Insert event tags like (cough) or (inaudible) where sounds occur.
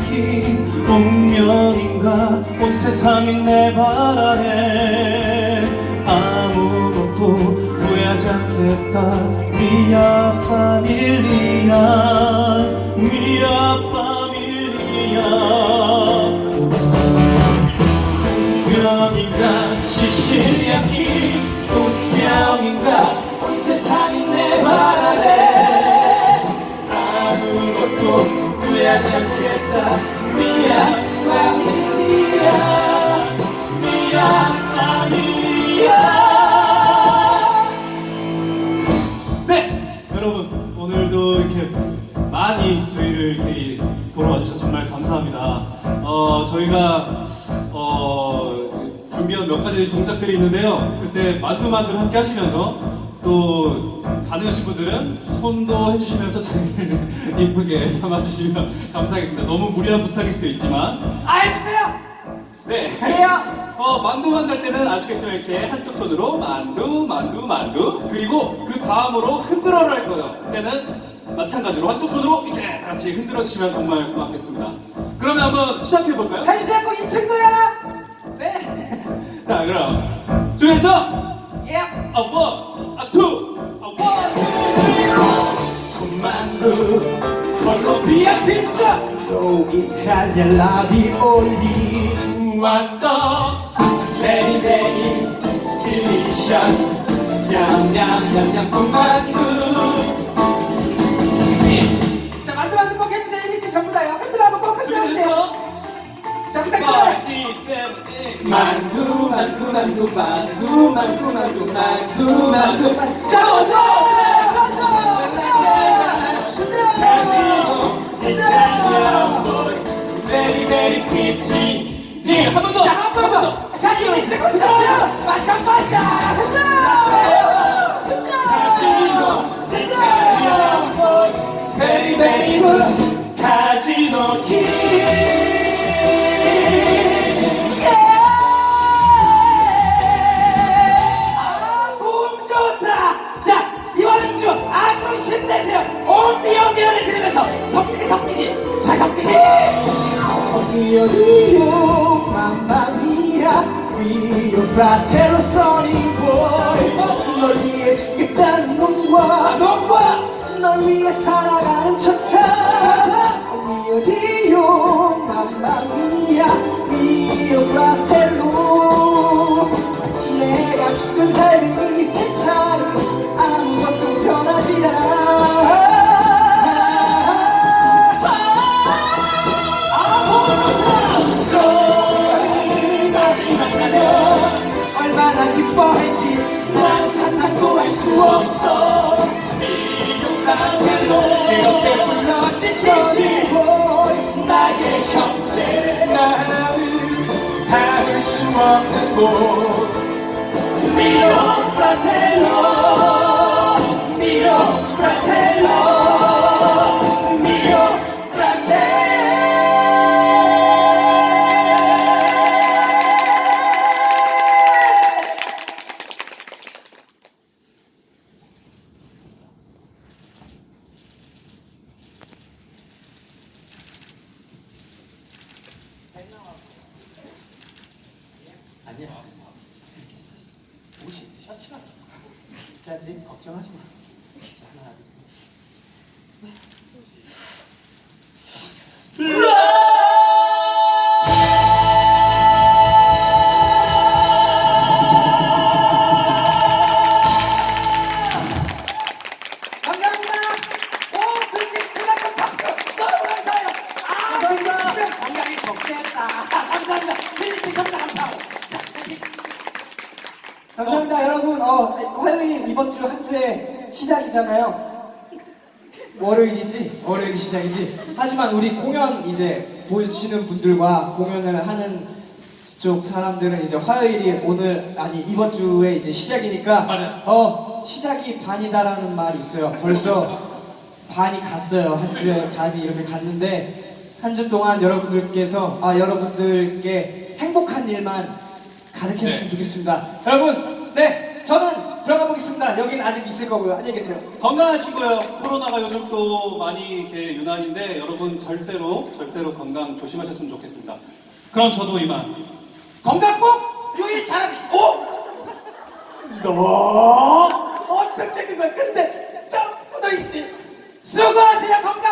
밝히 운명인가? 온 세상이 내 바람에 아무것도 후회하지 않겠다. 미아 파밀리아 미아 파밀리아 운명인가? 시시리아키 운명인가? 온 세상이 내 바람에 아무것도 후회하지 않겠다. 여러분 오늘도 이렇게 많이 저희를 이렇게 보러 와주셔서 정말 감사합니다 어 저희가 어 준비한 몇 가지 동작들이 있는데요 그때 만두만두 함께 하시면서 또 가능하신 분들은 손도 해주시면서 저희를 (laughs) 이쁘게 담아주시면 감사하겠습니다 너무 무리한 부탁일 수도 있지만 아 해주세요. 네. 해요. 어, 만두만 갈 때는 아시겠죠? 이렇게 한쪽 손으로 만두, 만두, 만두. 그리고 그 다음으로 흔들어를 할 거예요. 그때는 마찬가지로 한쪽 손으로 이렇게 다 같이 흔들어 주시면 정말 고맙겠습니다. 그러면 한번 시작해 볼까요? 해주세요. 꼭 2층도야. 네. (laughs) 자, 그럼 준비했죠? 예. 아, 원, 아, 투, 아, 원, 투, 쓰리, 만두, 콜롬비아 피자, 또 이탈리아 라비올리. 베리 딜리셔스 냠냠냠냠 군만두 자 만두 만두 꼭 해주세요. 1, 2층 전부 다요. 흔들어 한번 꼭 흔들어 주세요. 자 부탁드려요. 만두 만두 만두 만두 만두 만두 만두 만두 만두. 자 어서 베리 베리 피피 네 한 번 더. 자, 한 번 더. 자, 이미 세컨드. 마찬 마찬. 베리 베리 굿 카지노 키 미연대를 들으면서 성진이 성진이 잘 성진이 fratello sono in voi 我 아니야. 옷이 셔츠가 짜지 걱정하지 마. 감사합니다 여러분 어, 화요일 이번 주 한 주의 시작이잖아요 월요일이지? 월요일이 시작이지 하지만 우리 공연 이제 보시는 분들과 공연을 하는 쪽 사람들은 이제 화요일이 오늘 아니 이번 주에 이제 시작이니까 맞아요. 어 시작이 반이다라는 말이 있어요 벌써 반이 갔어요 한 주에 반이 이렇게 갔는데 한 주 동안 여러분들께서 아 여러분들께 행복한 일만 가득했으면 네. 좋겠습니다. 여러분, 네, 저는 들어가 보겠습니다. 여긴 아직 있을 거고요. 안녕히 계세요. 건강하시고요. 코로나가 요즘 또 많이 이렇게 유난인데 여러분 절대로 절대로 건강 조심하셨으면 좋겠습니다. 그럼 저도 이만 건강 꼭 유일 잘하세요. 오! 너 어떻게 그걸 근데 점프도 있지. 수고하세요 건강.